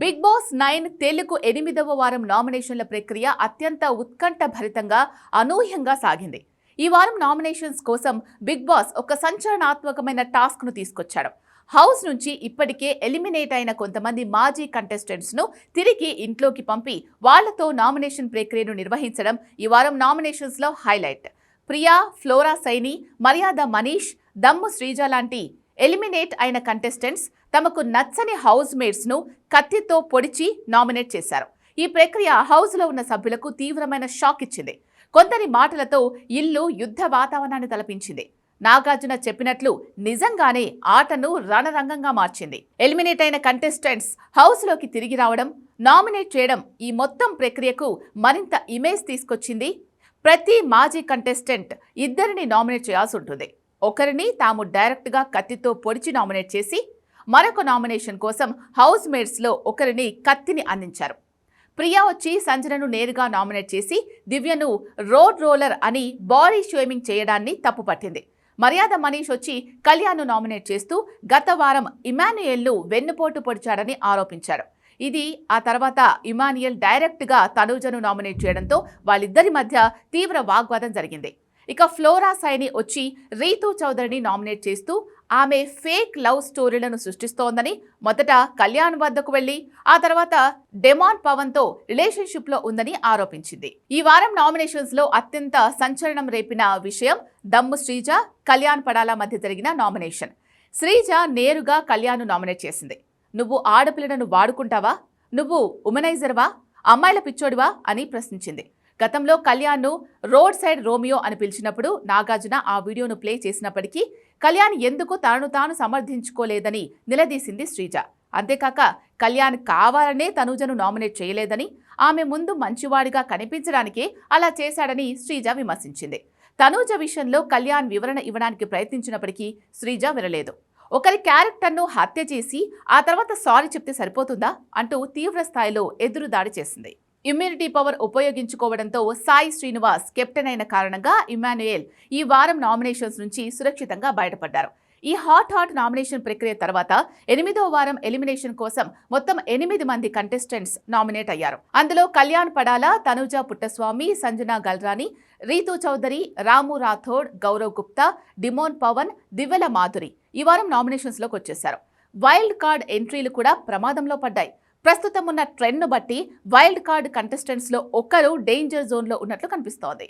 Big boss nine Telugu ఎనిమిదవ వారం నామినేషన్ల ప్రక్రియ అత్యంత ఉత్కంఠ భరితంగా అనూహ్యంగా సాగింది. ఈ వారం నామినేషన్స్ కోసం బిగ్ బాస్ ఒక సంచలనాత్మకమైన టాస్క్ను తీసుకొచ్చాడు హౌస్ నుంచి ఇప్పటికే ఎలిమినేట్ అయిన కొంతమంది మాజీ కంటెస్టెంట్స్ను తిరిగి ఇంట్లోకి పంపి వాళ్ళతో నామినేషన్ ప్రక్రియను నిర్వహించడం ఈ వారం నామినేషన్స్లో హైలైట్. ప్రియా ఫ్లోరా సైని మర్యాద మనీష్ దమ్ము శ్రీజ లాంటి ఎలిమినేట్ అయిన కంటెస్టెంట్స్ తమకు నచ్చని హౌస్ మేట్స్ను కత్తితో పొడిచి నామినేట్ చేశారు. ఈ ప్రక్రియ హౌస్లో ఉన్న సభ్యులకు తీవ్రమైన షాక్ ఇచ్చింది. కొందరి మాటలతో ఇల్లు యుద్ధ వాతావరణాన్ని తలపించింది. నాగార్జున చెప్పినట్లు నిజంగానే ఆటను రణరంగంగా మార్చింది. ఎలిమినేట్ అయిన కంటెస్టెంట్స్ హౌస్లోకి తిరిగి రావడం నామినేట్ చేయడం ఈ మొత్తం ప్రక్రియకు మరింత ఇమేజ్ తీసుకొచ్చింది. ప్రతి మాజీ కంటెస్టెంట్ ఇద్దరిని నామినేట్ చేయాల్సి ఉంటుంది. ఒకరిని తాము డైరెక్ట్గా కత్తితో పొడిచి నామినేట్ చేసి మరొక నామినేషన్ కోసం హౌస్ మేట్స్లో ఒకరిని కత్తిని అందించారు. ప్రియా వచ్చి సంజనను నేరుగా నామినేట్ చేసి దివ్యను రోడ్ రోలర్ అని బాడీ షేమింగ్ చేయడాన్ని తప్పుపట్టింది. మర్యాద మనీష్ వచ్చి కళ్యాణ్ను నామినేట్ చేస్తూ గత వారం ఇమాన్యుయల్ను వెన్నుపోటు పొడిచాడని ఆరోపించాడు ఇది ఆ తర్వాత ఇమాన్యుయల్ డైరెక్ట్గా తనూజను నామినేట్ చేయడంతో వాళ్ళిద్దరి మధ్య తీవ్ర వాగ్వాదం జరిగింది. ఇక ఫ్లోరా సైని వచ్చి రీతూ చౌదరిని నామినేట్ చేస్తూ ఆమె ఫేక్ లవ్ స్టోరీలను సృష్టిస్తోందని మొదట కళ్యాణ్ వద్దకు వెళ్ళి ఆ తర్వాత డెమాన్ పవన్తో రిలేషన్షిప్లో ఉందని ఆరోపించింది. ఈ వారం నామినేషన్స్లో అత్యంత సంచలనం రేపిన విషయం దమ్ము శ్రీజ కళ్యాణ్ పడాల మధ్య జరిగిన నామినేషన్. శ్రీజ నేరుగా కళ్యాణ్ నామినేట్ చేసింది. నువ్వు ఆడపిల్లను వాడుకుంటావా? నువ్వు ఉమెనైజర్వా? అమ్మాయిల పిచ్చోడివా? అని ప్రశ్నించింది. గతంలో కళ్యాణ్ను రోడ్ సైడ్ రోమియో అని పిలిచినప్పుడు నాగార్జున ఆ వీడియోను ప్లే చేసినప్పటికీ కళ్యాణ్ ఎందుకు తనను తాను సమర్థించుకోలేదని నిలదీసింది శ్రీజ. అంతేకాక కళ్యాణ్ కావాలనే తనుజను నామినేట్ చేయలేదని ఆమె ముందు మంచివాడిగా కనిపించడానికే అలా చేశాడని శ్రీజ విమర్శించింది. తనూజ విషయంలో కళ్యాణ్ వివరణ ఇవ్వడానికి ప్రయత్నించినప్పటికీ శ్రీజ వినలేదు. ఒకరి క్యారెక్టర్ను హత్య చేసి ఆ తర్వాత సారీ చెప్తే సరిపోతుందా అంటూ తీవ్ర స్థాయిలో ఎదురుదాడి చేసింది. ఇమ్యూనిటీ పవర్ ఉపయోగించుకోవడంతో సాయి శ్రీనివాస్ కెప్టెన్ అయిన కారణంగా ఇమాన్యుయల్ ఈ వారం నామినేషన్స్ నుంచి సురక్షితంగా బయటపడ్డారు. ఈ హాట్ హాట్ నామినేషన్ ప్రక్రియ తర్వాత ఎనిమిదో వారం ఎలిమినేషన్ కోసం మొత్తం ఎనిమిది మంది కంటెస్టెంట్స్ నామినేట్ అయ్యారు. అందులో కళ్యాణ్ పడాల తనుజ పుట్టస్వామి సంజన గల్రాని రీతు చౌదరి రాము రాథోడ్ గౌరవ్ గుప్తా డిమోన్ పవన్ దివ్యల మాధురి ఈ వారం నామినేషన్స్లోకి వచ్చేశారు. వైల్డ్ కార్డ్ ఎంట్రీలు కూడా ప్రమాదంలో పడ్డాయి. ప్రస్తుతం ఉన్న ట్రెండ్ను బట్టి వైల్డ్ కార్డ్ కంటెస్టెంట్స్లో ఒకరు డేంజర్ జోన్లో ఉన్నట్లు కనిపిస్తోంది.